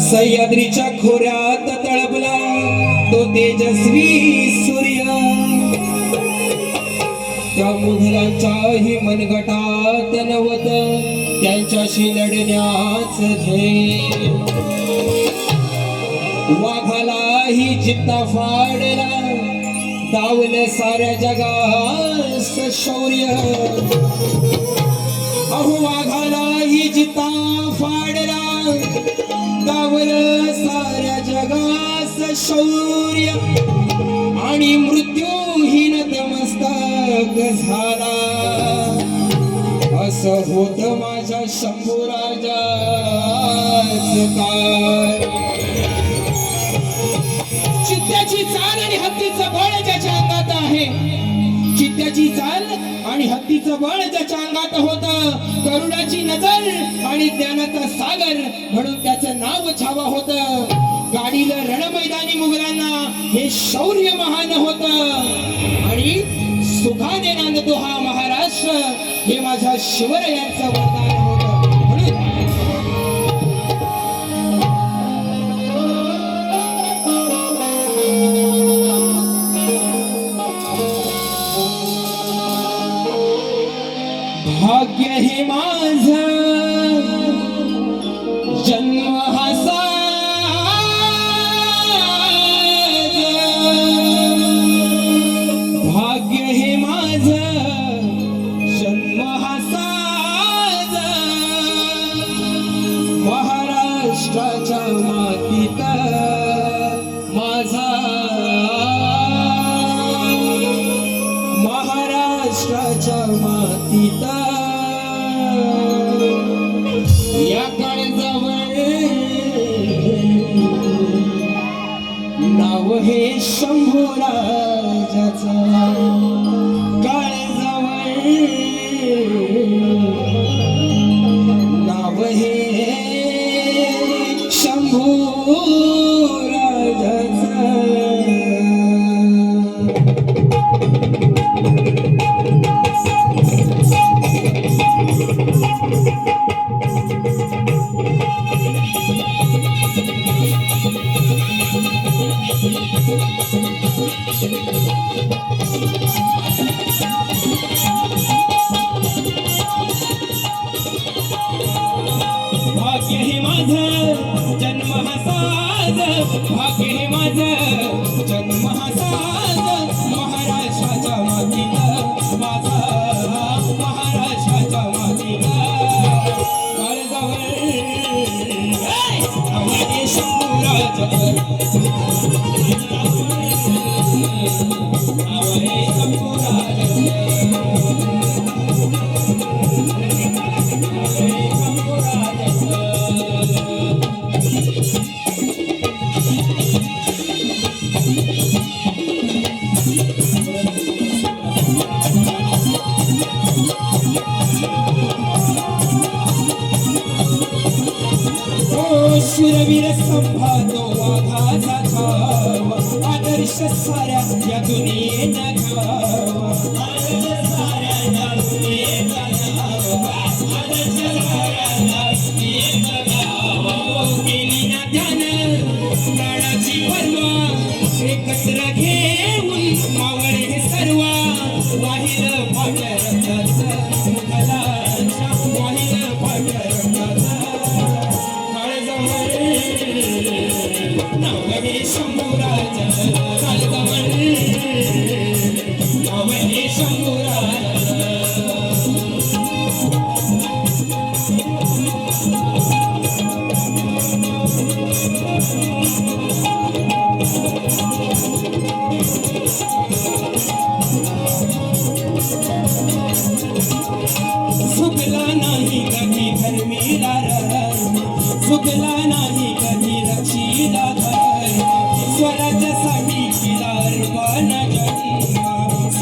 सह्याद्रीच्या खोऱ्यात तळपला तो तेजस्वी सूर्य. त्या मुघलांच्याही मनगटात नवत त्यांच्याशी लढण्याच ध्येय वाघालाही जित्ता फाडला दावलं साऱ्या जगास शौर्य. अहो शौर्य आणि मृत्यूहीन तमस्तक झाला. असं होत माझ्या शंभू राजा चित्त्याची चाल आणि हत्तीचं बळ ज्याच्या अंगात आहे. चित्त्याची चाल आणि हत्तीचं बळ ज्याच्या अंगात होत. करुणाची नजर आणि ज्ञानाचा सागर म्हणून त्याचं नाव छावा होतं. गाडीला रणमैदानी मुघलांना हे शौर्य महान होत. आणि सुखाने नांदतो हा महाराष्ट्र. हे माझ्या शिवरायांचं वरदान होत. भाग्य हे माझ. महाराष्ट्राच्या मातीता. या काळजावर नाव हे शंभूराजाचं काळजावर नाव हे शंभूराजाचं भाग्य हे माझ जन्म हा साज भाग्य हे माझ जन्म हा साज महाराष्ट्राच्या माझा महाराष्ट्राच्या शंभूराज शूरवीर संभातो वाघाचा छाव आदर्श साऱ्या या दुनियेनं घाव आदर्श साऱ्या या दुनियेनं घाव. आदर्श साऱ्या या दुनियेनं केली ना ध्यान प्राणाची पर्वा एकत्र घेऊन मावळे सर्व बाहेर फाट्या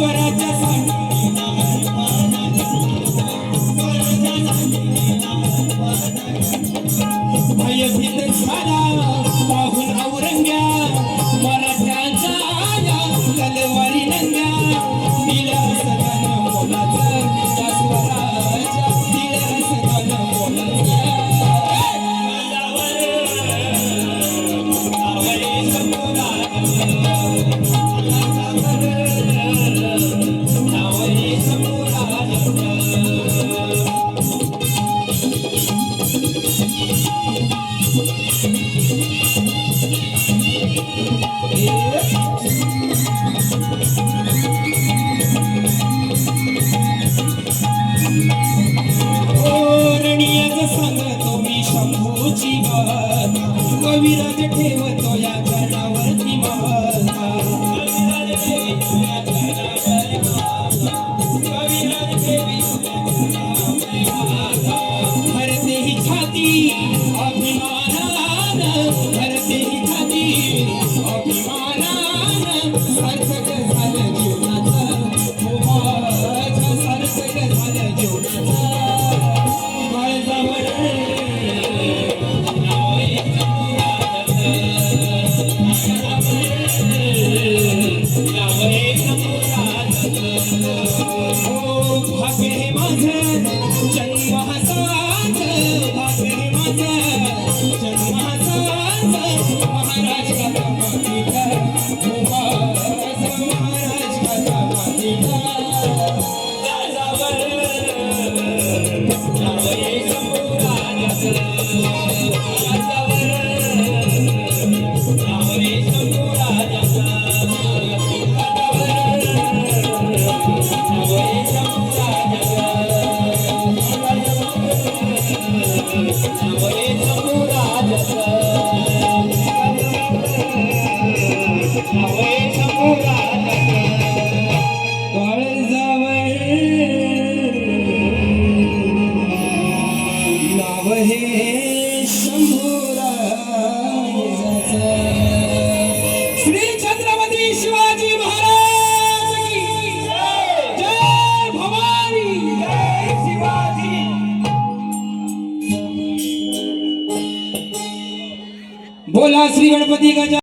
जन्म स्वराज्यासाठी संग तंबु जीवीर ठेवार भाग्य गणपती गजा